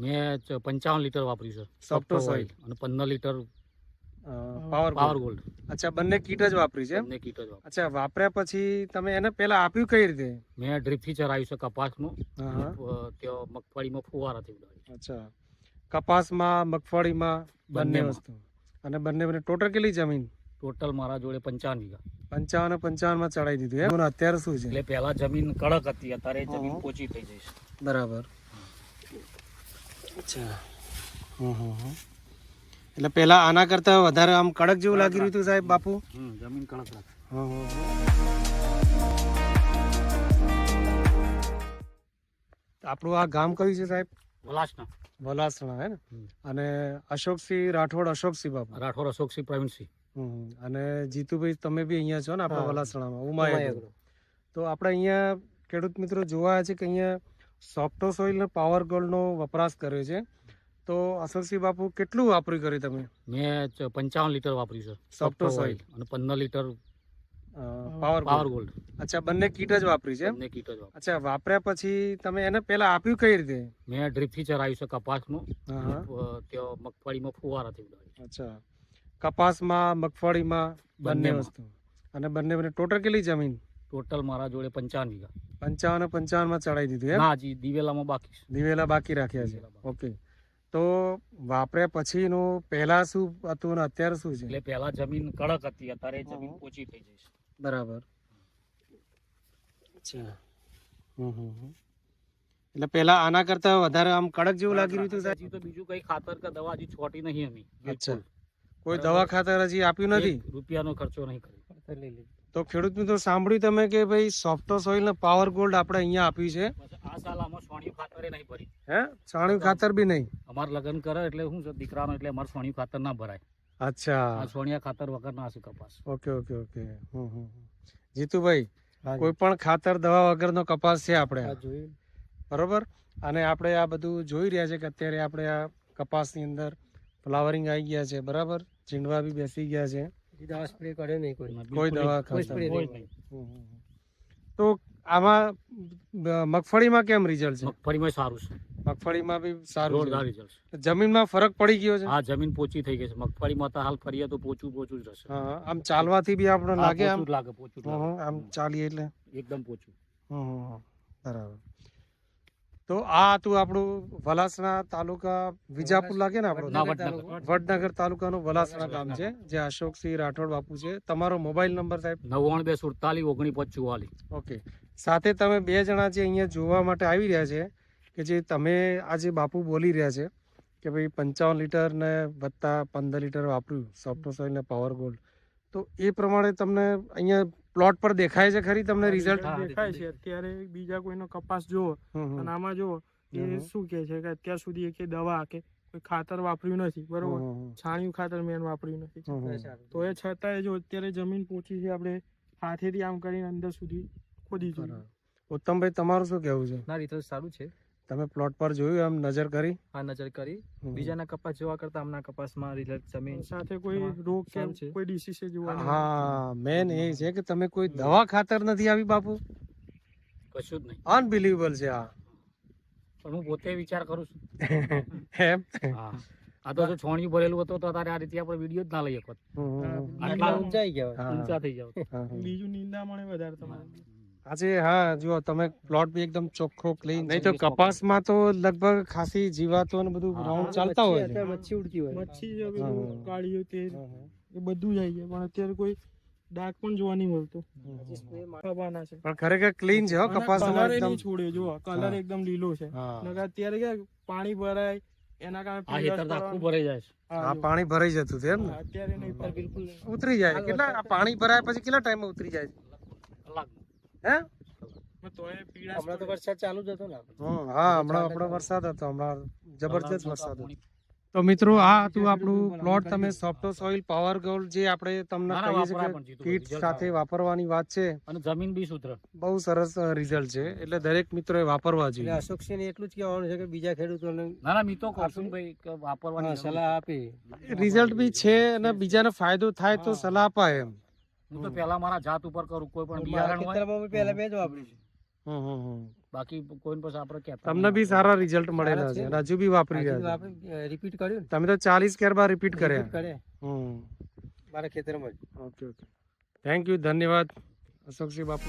મેં ચ- પંચાવન લીટર વાપર્યું છે. સોફ્ટોસ ઓઇલ અને પંદર લીટર પાવર પાવર ગોલ્ડ અચ્છા બંને કીટ જ વાપરી છે બંને કીટ જ વાપરી. અચ્છા વાપર્યા પછી તમે એને પહેલા આપ્યું કઈ રીતે? મેં ડ્રીપ ફીચર આવ્યું છે કપાસનું. ત્યાં મગફળીમાં ફુવારાથી ઉડાવ્યું અચ્છા. કપાસમાં મગફળીમાં બંને વસ્તુ. અને બંને બંને ટોટલ કેટલી જમીન? ટોટલ મારા જોડે પંચાવન વીઘા. પંચાવન પંચાવનમાં ચડાવી દીધું એમ? અત્યારે શું છે? એટલે પહેલા જમીન કડક હતી અત્યારે જમીન. પોચી થઈ જઈશ બરાબર. અચ્છા. હમ હમ હમ. એટલે પેલા આના કરતા વધારે આમ કડક જેવું લાગી રહ્યું હતું સાહેબ બાપુ? જમીન કડક. આપણું આ ગામ કયું છે સાહેબ? વલાસણા વલાસણા હે ને? અને અશોકસિંહ રાઠોડ અશોકસિંહ બાપુ? રાઠોડ અશોકસિંહ પ્રવીણસિંહ. હમ. અને જીતુભાઈ તમે બી અહીંયા છો ને આપણા. વલાસણામાં ઉમાયા તો આપણે અહીંયા ખેડૂત મિત્રો જોવા છે કે અહીંયા સોફ્ટો સોઇલ પાવર ગોલ્ડનો વપરાશ કર્યો છે. તો અશોકસિંહ બાપુ કેટલું વાપર્યું કર્યું તમે? મેં પંચાવન લીટર વાપર્યું છે. Softo સોઇલ અને પંદર લીટર પાવર પાવર ગોલ્ડ. અચ્છા બંને કીટ જ વાપરી છે બંને કીટ જ અચ્છા વાપર્યા પછી તમે એને પેલા આપ્યું કઈ રીતે? મેં ડ્રીપ ફીચર આવ્યું છે કપાસનું. ત્યાં મગફળીમાં ફુવારાથી ઉડાવ્યું અચ્છા. કપાસમાં મગફળીમાં બંને વસ્તુ. અને બંને બંને ટોટલ કેટલી જમીન? ટોટલ મારા જોડે પંચાવન વીઘા. પંચાવન પંચાવનમાં ચડાવી દીધું એમ? જી દિવેલામાં બાકી દિવેલા બાકી રાખ્યા છે. ઓકે. તો વાપર્યા પછીનું પહેલા શું હતું ને અત્યારે શું છે? એટલે પહેલા જમીન કડક હતી અત્યારે જમીન ઓછી થઈ જઈશ બરાબર. અચ્છા. હમ હમ હમ. એટલે પેલા આના કરતા વધારે આમ કડક જેવું લાગી રહ્યું હતું સાહેબ તો બીજું કઈ ખાતર કે દવા હજી છોટી નહીં અમે. અચ્છા. કોઈ દવા ખાતર હજી આપ્યું નથી? રૂપિયાનો ખર્ચો નહીં કર્યો. તો ખેડૂત મિત્રો સાંભળ્યું તમે કે ભાઈ સોફ્ટો સોઇલ ને પાવર ગોલ્ડ આપણે અહીંયા આપ્યું છે? આ સાલ આમાં સોણિયું ખાતર નહીં ભરી. હે? છાણિયું ખાતર બી નહીં? અમાર લગ્ન કરે એટલે શું છે દીકરાનો એટલે અમારે સોણિયું ખાતર ના ભરાય. અચ્છા. આ સોણિયા ખાતર વગર ના હશે કપાસ? Okay okay okay. હમ હમ હમ. જીતુભાઈ કોઈ પણ ખાતર દવા વગરનો કપાસ છે આપણે? બરોબર? અને આપણે આ બધું જોઈ રહ્યા છે કે અત્યારે આપણે આ કપાસની અંદર ફ્લાવરિંગ આવી ગયા છે બરાબર? ચીંડવા બી બેસી ગયા છે. કોઈ. દવા કોઈ સ્પ્રે નહીં. તો આમાં મગફળીમાં કેમ રિઝલ્ટ છે? મગફળીમાં સારું છે. મગફળીમાં બી સારું જોરદાર રિઝલ્ટ છે. જમીનમાં ફરક પડી ગયો છે? હા જમીન પોચી થઈ ગઈ છે. મગફળીમાં તો હાલ ફરીએ તો પોચું પોચું જ રહેશે. હા. આમ ચાલવાથી બી આપણે લાગે આમ? લાગે પોચું. આમ ચાલીએ એટલે? એકદમ પોચું. હમ. બરાબર. તો આ હતું આપણું વલાસણા તાલુકા વિજાપુર લાગે ને આપણું વડનગર. તાલુકાનું વલાસણા ગામ છે જે અશોકસિંહ રાઠોડ બાપુ છે. તમારો મોબાઈલ નંબર સાહેબ? નવ્વાણું બે સુડતાલીસ ઓગણી પાંચ ચુવાલીસ ઓકે. સાથે તમે બે જણા જે અહીંયા જોવા માટે આવી રહ્યા છે કે જે તમે આજે બાપુ બોલી રહ્યા છે કે ભાઈ પંચાવન લીટર ને વત્તા પંદર લીટર વાપર્યું સોફ્ટો સોઇલ ને પાવર ગોલ્ડ તો એ પ્રમાણે તમને અહીંયા પ્લોટ પર દેખાય છે ખરી તમને રિઝલ્ટ દેખાય છે. અત્યારે બીજા કોઈનો કપાસ જુઓ અને આમાં જુઓ એ શું કે છે કે અત્યાર સુધી એક દવા કે કોઈ ખાતર વાપર્યું નથી બરોબર? છાણિયું ખાતર મેન વાપર્યું નથી. તો એ છતાંય જો અત્યારે જમીન પોચી છે આપણે હાથેથી આમ કરીને અંદર સુધી ખોદી જોઈએ. ઉત્તમભાઈ તમારું શું કહેવું છે? ના રિઝલ્ટ સારું છે. તમે પ્લોટ પર જોયું એમ નજર કરી? હા નજર કરી. બીજાના કપાસ જોવા કરતા આમના કપાસમાં રિઝલ્ટ જમીન સાથે કોઈ રોગ કેમ છે. કોઈ ડિસીઝ જોવા હા મેન એ છે કે તમે કોઈ દવા ખાતર નથી આવી બાપુ? કશું જ નહીં. અનબિલીવેબલ છે આ. પણ હું પોતે વિચાર કરું છું. એમ? હા. આ તો છોણિયું ભરેલું હતું તો તારે આ રીતે આપણે વીડિયો જ ના લઈ શકત હમ. આટલા ગયા ઊંચા થઈ જાવ. બીજું નિંદામણે વધારે તમારે. આજે હા જો તમે પ્લોટ બી એકદમ ચોખ્ખો ક્લીન નહીં તો કપાસમાં તો લગભગ ખાસી જીવાતો ને બધું રાઉન્ડ ચાલતા હોય છે મચ્છી ઉડતી હોય. મચ્છી હા, હા. એ બધું જાય. છે પણ અત્યારે કોઈ ડાક પણ જોવા નહીં મળતો. પણ ખરેખર ક્લીન છે કપાસ એકદમ. નહીં છોડે જો કલર એકદમ લીલો છે. અત્યારે કે પાણી ભરાય એના કારણે તો. ભરાઈ જાય છે. હા, પાણી ભરાઈ જતું એમ ને? અત્યારે નહીં બિલકુલ ઉતરી જાય. કેટલા પાણી ભરાય પછી કેટલા ટાઈમ ઉતરી જાય હે? પણ તોય પીળાશ હમણાં તો વરસાદ ચાલુ જ હતો ને હા હમણાં આપણો વરસાદ હતો હમણાં જબરજસ્ત વરસાદ હતો. તો મિત્રો આ હતું આપણું પ્લોટ તમે સોફ્ટો સોઇલ પાવર ગોલ્ડ જે આપણે તમને ના, ના, કહીએ છીએ વાપરાય કે પણ જીતુભાઈ, કીટ સાથે વાપરવાની વાત છે. અને જમીન બી સુધરે. બહુ સરસ રિઝલ્ટ છે. એટલે દરેક મિત્રોએ વાપરવા એટલે જોઈએ. અશોકસિંહને એટલું જ કહેવાનું છે કે બીજા ખેડૂતોને ના ના મી તો કહું છું ભાઈ કે વાપરવાની સલાહ આપી. રિઝલ્ટ બી છે અને બીજાને ફાયદો થાય તો સલાહ અપાય એમ. હું તો પહેલા મારા જાત ઉપર કરું કોઈ પણ બિયારણ હોય. ખેતરમાં બી પહેલા મેં જ વાપર્યું છે. બાકી કોઈને પાસે આપણે કે તમને બી સારા રિઝલ્ટ મળેલા છે. રાજુ બી વાપરી રહ્યા રિપીટ કર્યું તમે તો ચાલીસ કેર બાર રિપીટ કર્યા. કરે હમ. મારા ખેતરમાં ઓકે ઓકે થેન્ક યુ ધન્યવાદ. અશોકસિંહ બાપુ.